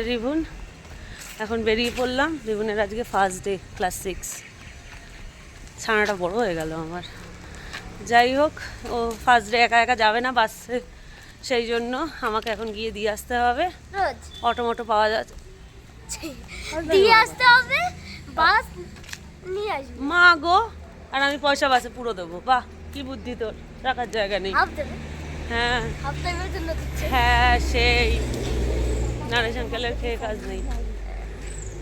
আর রিভুন এখন বেরিয়ে পড়লাম। রিভুনের আজকে ফার্স্ট ডে ক্লাস সিক্স ছানাটা বড় হয়ে গেল আমার। যাই হোক ও ফার্স্ট ডে একা একা যাবে না বাসে। সেই জন্য আমাকে এখন গিয়ে দিয়ে আসতে হবে। অটো মটো পাওয়া যাচ্ছে দিয়ে আসতে হবে বাস নিয়ে আসবে। মা গো আর আমি পয়সা বাসে পুরো দেবো। বাহ কি বুদ্ধি তোর। রাখার জায়গা নেই। হ্যাঁ। হ্যাঁ সেই। নারেশ আঙ্কেলের খেয়ে কাজ নেই।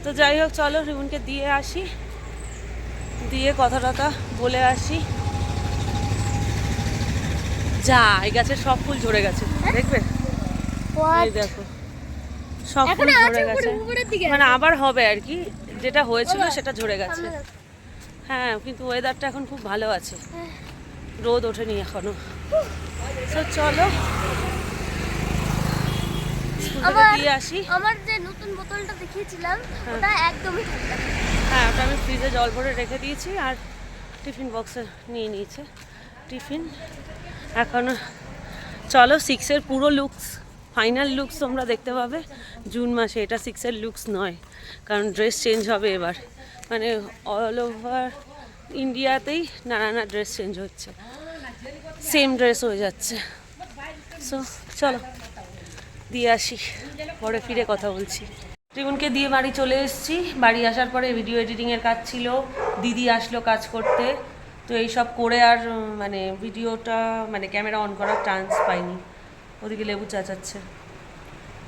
তো যাই হোক চলো রিবনকে দিয়ে আসি। দিয়ে কথা টথা বলে আসি। যা এই গাছের সব ফুল ঝরে গেছে। দেখবে? এই দেখো সব ফুল ঝরে গেছে। মানে আবার হবে আর কি। যেটা হয়েছিল সেটা ঝরে গেছে। হ্যাঁ কিন্তু ওয়েদারটা এখন খুব ভালো আছে। রোদ ওঠেনি এখনও। তো চলো আমার দিয়ে আসি। আমার যে নতুন বোতলটা দেখিয়েছিলাম ওটা একদমই ঠান্ডা। হ্যাঁ ওটা আমি ফ্রিজে জল ভরে রেখে দিয়েছি আর টিফিন বক্সে নিয়ে নিয়েছে। টিফিন। এখন চলো সিক্সের পুরো লুকস ফাইনাল লুকস তোমরা দেখতে পাবে। জুন মাসে এটা সিক্সের লুকস নয় কারণ ড্রেস চেঞ্জ হবে এবার। মানে অল ওভার ইন্ডিয়াতেই নানা ড্রেস চেঞ্জ হচ্ছে। সেম ড্রেস হয়ে যাচ্ছে। সো চলো। দিয়ে আসি। পরে ফিরে কথা বলছি। ত্রিগুণকে দিয়ে বাড়ি চলে এসেছি। বাড়ি আসার পরে ভিডিও এডিটিংয়ের কাজ ছিল। দিদি আসলো কাজ করতে। তো এই সব করে আর মানে ভিডিওটা মানে ক্যামেরা অন করার চান্স পাইনি। ওদিকে লেবু চাচাচ্ছে।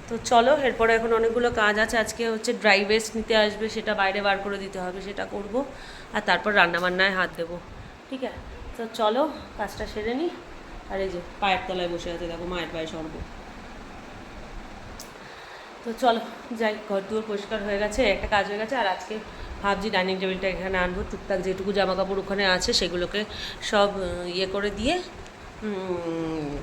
তো চলো, এরপরে এখন অনেকগুলো কাজ আছে। আজকে হচ্ছে ড্রাই ওয়েস্ট নিতে আসবে, সেটা বাইরে বার করে দিতে হবে, সেটা করব। আর তারপর রান্নাবান্নায় হাত দেবো। ঠিক আছে? তো চলো, কাজটা সেরে নিই আর এই যে পায়ের তলায় বসে আছে, দেখো মায়ের পায়ে সর্ব। তো চলো, যাই, ঘর দুয়ার পরিষ্কার হয়ে গেছে, একটা কাজ হয়ে গেছে, আর আজকে ভাবছি ডাইনিং টেবিলটা এখানে আনব। টুকটাক যেটুকু জামা কাপড় ওখানে আছে, সেগুলোকে সব ইয়ে করে দিয়ে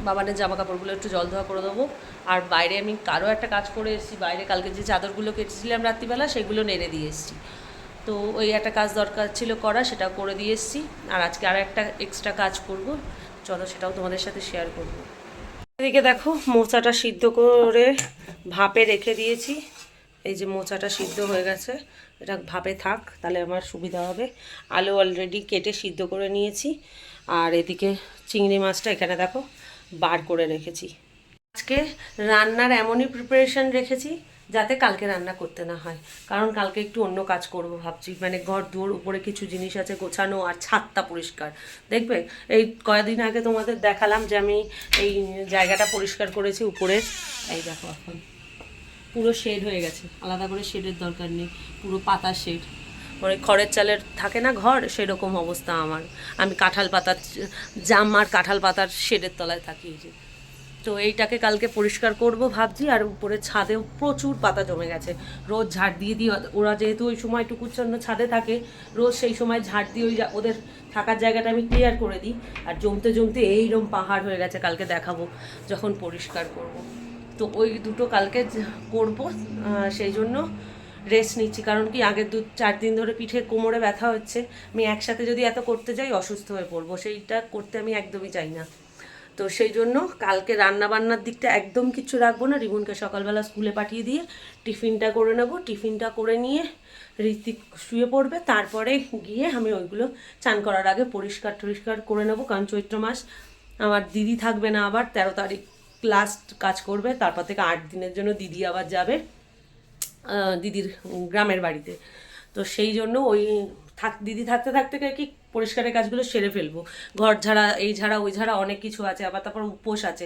বাবানের জামা কাপড়গুলো একটু জল ধোয়া করে দেবো। আর বাইরে আমি কারও একটা কাজ করে এসেছি, বাইরে কালকে যে চাদরগুলো কেটেছিলাম রাত্রিবেলা, সেগুলো নেড়ে দিয়ে এসেছি। তো ওই একটা কাজ দরকার ছিল করা, সেটা করে দিয়ে এসেছি। আর আজকে আর একটা এক্সট্রা কাজ করব। চলো, সেটাও তোমাদের সাথে শেয়ার করব। এদিকে দেখো মোচাটা সিদ্ধ করে ভাপে রেখে দিয়েছি। এই যে মোচাটা সিদ্ধ হয়ে গেছে। এটা ভাপে থাক, তাহলে আমার সুবিধা হবে। আলু অলরেডি কেটে সিদ্ধ করে নিয়েছি। আর এদিকে চিংড়ি মাছটা এখানে দেখো বার করে রেখেছি। আজকে রান্নার এমনই প্রিপারেশান রেখেছি যাতে কালকে রান্না করতে না হয়। কারণ কালকে একটু অন্য কাজ করব ভাবছি। মানে ঘর দুয়ার, উপরে কিছু জিনিস আছে গোছানো আর ছাদটা পরিষ্কার। দেখবে? এই কয়েকদিন আগে তোমাদের দেখালাম যে আমি এই জায়গাটা পরিষ্কার করেছি উপরের এই দেখো এখন। পুরো শেড হয়ে গেছে। আলাদা করে শেডের দরকার নেই। পুরো পাতা শেড। মানে খড়ের চালের থাকে না ঘর? সেরকম অবস্থা আমার। আমি কাঁঠাল পাতার জাম আর কাঁঠাল পাতার শেডের তলায় থাকি এই যে। তো এইটাকে কালকে পরিষ্কার করব ভাবছি, আর উপরে ছাদেও প্রচুর পাতা জমে গেছে। রোজ ঝাড় দিয়ে দিই ওরা যেহেতু ওই সময়টুকুর জন্য ছাদে থাকে, রোজ সেই সময় ঝাড় দিয়ে ওই ওদের থাকার জায়গাটা আমি ক্লিয়ার করে দিই। আর জমতে জমতে এইরকম পাহাড় হয়ে গেছে, কালকে দেখাবো, যখন পরিষ্কার করব। তো ওই দুটো কালকে করব সেই জন্য রেস্ট নিচ্ছি। কারণ কি আগের দু চার দিন ধরে পিঠে কোমরে ব্যথা হচ্ছে। আমি একসাথে যদি এত করতে যাই, অসুস্থ হয়ে পড়ব। সেইটা করতে আমি একদমই চাই না। তো সেই জন্য কালকে রান্না বান্নার দিকটা একদম কিচ্ছু রাখব না। রিবনকে সকালবেলা স্কুলে পাঠিয়ে দিয়ে টিফিনটা করে নেব। টিফিনটা করে নিয়ে ঋতিক শুয়ে পড়বে। তারপরে গিয়ে আমি ওইগুলো চান করার আগে পরিষ্কার টরিষ্কার করে নেব, কারণ চৈত্র মাস আমার দিদি থাকবে না আবার, তেরো তারিখ লাস্ট কাজ করবে, তারপর থেকে আট দিনের জন্য দিদি আবার যাবে দিদির গ্রামের বাড়িতে। তো সেই জন্য ওই থাক, দিদি থাকতে থাকতে কি পরিষ্কারের কাজগুলো সেরে ফেলব। ঘর ঝাড়া, এই ঝাড়া, ওই ঝাড়া অনেক কিছু আছে, আবার তারপর উপোস আছে।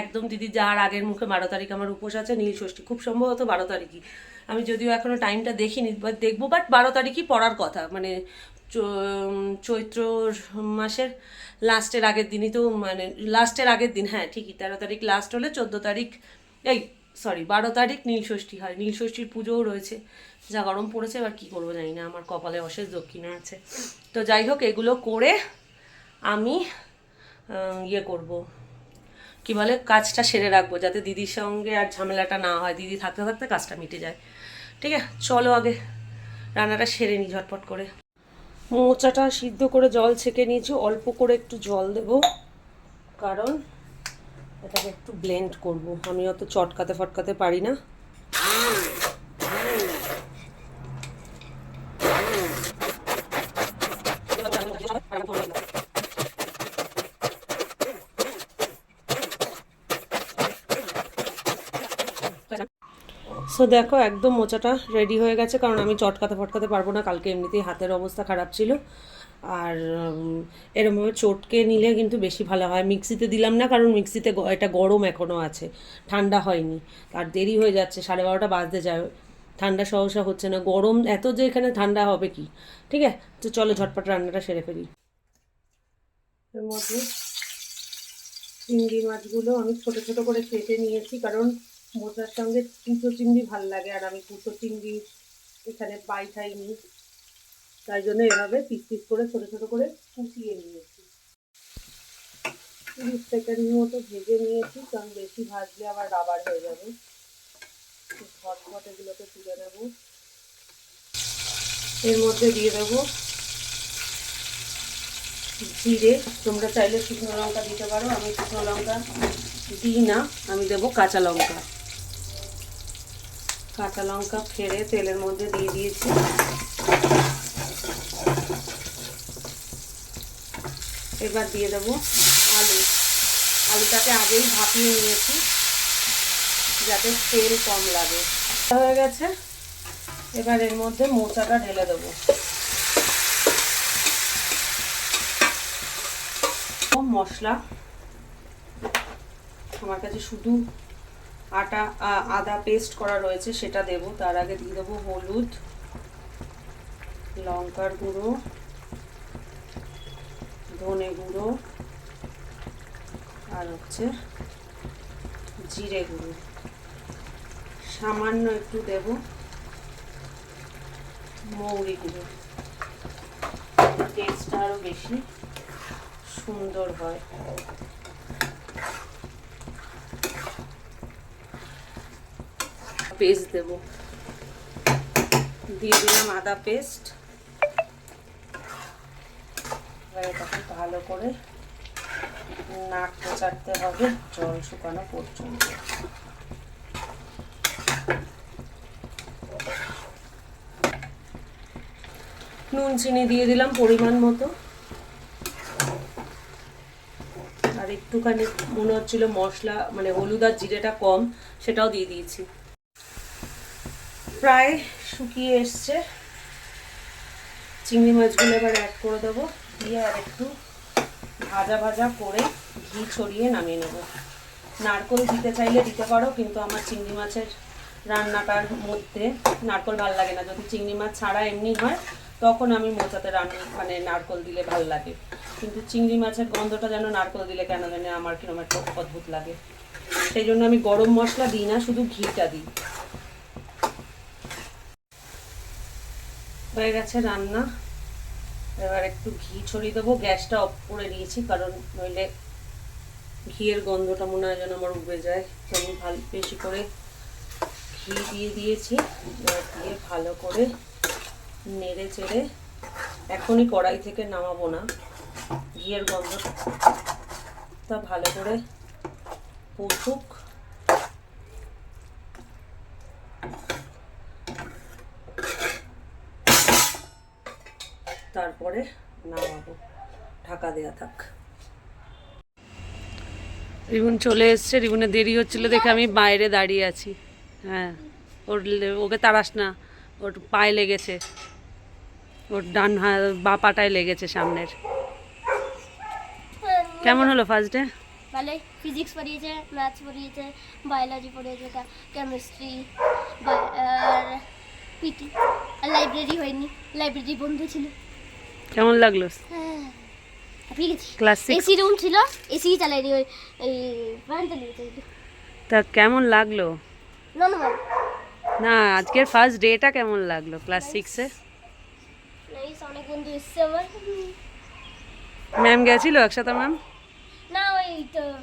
একদম দিদি যার আগের মুখে বারো তারিখ আমার উপোস আছে, নীল ষষ্ঠী। খুব সম্ভবত বারো তারিখই। আমি যদিও এখনও টাইমটা দেখিনি বাট দেখব বাট বারো তারিখই পড়ার কথা। মানে চৈত্র মাসের লাস্টের আগের দিনই তো মানে লাস্টের আগের দিন হ্যাঁ ঠিকই, তেরো তারিখ লাস্ট হলে চোদ্দ তারিখ, এই সরি বারো তারিখ নীল ষষ্ঠী হয়। নীল ষষ্ঠীর পুজোও রয়েছে। যা গরম পড়েছে, এবার কী করব জানি না। আমার কপালে অশেষ দক্ষিণা আছে। তো যাই হোক, এগুলো করে আমি ইয়ে করব। কি বলে, কাজটা সেরে রাখব, যাতে দিদির সঙ্গে আর ঝামেলাটা না হয়। দিদি থাকতে থাকতে কাজটা মিটে যায়। ঠিক আছে, চলো আগে রান্নাটা সেরে নিই ঝটপট করে। মোচাটা সিদ্ধ করে জল ছেঁকে নিয়েছি। অল্প করে একটু জল দেব। কারণ এটাকে একটু ব্লেন্ড করব। আমি অত চটকাতে ফটকাতে পারি না। সো দেখো, একদম মোচাটা রেডি হয়ে গেছে, কারণ আমি চটকাতে ফটকাতে পারব না। কালকে এমনিতেই হাতের অবস্থা খারাপ ছিল। আর এরমভাবে চটকে নিলে কিন্তু বেশি ভালো হয়। মিক্সিতে দিলাম না, কারণ মিক্সিতে এটা গরম এখনও আছে, ঠান্ডা হয়নি। আর দেরি হয়ে যাচ্ছে, সাড়ে বারোটা বাজতে যায়, ঠান্ডা সহসা হচ্ছে না। গরম, এত যে এখানে ঠান্ডা হবে কি? ঠিক আছে? তো চলো ঝটপট রান্নাটা সেরে ফেলি। এর মধ্যে চিংড়ি মাছগুলো আমি ছোট ছোট করে কেটে নিয়েছি, কারণ মোচার সঙ্গে কুচো চিংড়ি ভালো লাগে, আর আমি কুচো চিংড়ি এখানে পাই খাইনি। তাই জন্য এভাবে পিস পিস করে, ছোট ছোট করে কুচিয়ে নিয়েছি। তিরিশ সেকেন্ড মতো ভেজে নিয়েছি, কারণ বেশি ভাজলে আবার রাবার হয়ে যাবে। ঝটপট এগুলোকে তুলে দেবো এর মধ্যে দিয়ে দেবো জিরে। তোমরা চাইলে শুকনো লঙ্কা দিতে পারো। আমি শুকনো লঙ্কা দিই না, আমি দেবো কাঁচা লঙ্কা। কাঁচা লঙ্কা ফেড়ে তেলের মধ্যে দিয়ে দিয়েছি। এবার দিয়ে দেবো আলু। আলুটাকে আগেই ভাপিয়ে নিয়েছি, যাতে তেল কম লাগে। হয়ে গেছে। এবার এর মধ্যে মোচাটা ঢেলে দেবো। মশলা। আমার কাছে শুধু আটা আদা পেস্ট করা রয়েছে, সেটা দেব। তার আগে দিয়ে দেবো হলুদ। লঙ্কার গুঁড়ো, ধনে গুঁড়ো, আর হচ্ছে জিরে গুঁড়ো। সামান্য একটু দেব মৌরি গুঁড়ো। টেস্টটা আরও বেশি সুন্দর হয়। পেস্ট দেব। দিয়ে দিলাম আদা পেস্ট। এবার এটাকে ভালো করে নাক চাটতে হবে, জল শুকানো পর্যন্ত। নুন, চিনি দিয়ে দিলাম পরিমাণ মতো। আর একটুখানি, মনে হচ্ছিল মশলা মানে হলুদ আর জিরেটা কম, সেটাও দিয়ে দিয়েছি। প্রায় শুকিয়ে এসছে। চিংড়ি মাছগুলো এবার অ্যাড করে দেবো। দিয়ে আর একটু ভাজা ভাজা করে ঘি ছড়িয়ে নামিয়ে নেব। নারকোল দিতে চাইলে দিতে পারো, কিন্তু আমার চিংড়ি মাছের রান্নাটার মধ্যে নারকোল ভালো লাগে না। যদি চিংড়ি মাছ ছাড়া এমনি হয়, তখন আমি মোচাতে রান্না মানে নারকোল দিলে ভালো লাগে। কিন্তু চিংড়ি মাছের গন্ধটা যেন নারকোল দিলে কেন জানি আমার কীরকম একটা অদ্ভুত লাগে। সেই জন্য আমি গরম মশলা দিই না, শুধু ঘিটা দিই। হয়ে গেছে রান্না। এবার একটু ঘি ছড়িয়ে দেবো। গ্যাসটা অফ করে নিয়েছি, কারণ নইলে ঘিয়ের গন্ধটা মনে হয় যেন আমার উবে যায়। আমি ভালো বেশি করে ঘি দিয়ে দিয়েছি। দিয়ে ভালো করে নেড়ে চেড়ে এখনই কড়াই থেকে নামাবো না। ঘিয়ের গন্ধটা ভালো করে পুষুক। তারপরে নামাবো। ঢাকা দেওয়া থাক। রিবুন চলে এসছে। রিবুনের দেরি হচ্ছিল দেখে আমি বাইরে দাঁড়িয়ে আছি। হ্যাঁ ওর লে- ওকে তাড়াস না। ওর পায়ে লেগেছে। ওর ডান বা পাটায় লেগেছে সামনের। কেমন হলো ফার্স্ট ডে ভালো ফিজিক্স পড়িয়েছে ম্যাথস পড়িয়েছে বায়োলজি পড়িয়েছে কেমিস্ট্রি আর পিটি আর লাইব্রেরি হয়নি। লাইব্রেরি বন্ধ ছিল। কেমন লাগল? ক্লাস এসি রুম ছিল এসি ওই এই ফ্যান চালিয়েছে তা কেমন লাগল? না আজকের ফার্স্ট ডেটা কেমন লাগল ক্লাস সিক্সে ম্যাম গেছিল একসাথে ম্যাম না ওই তো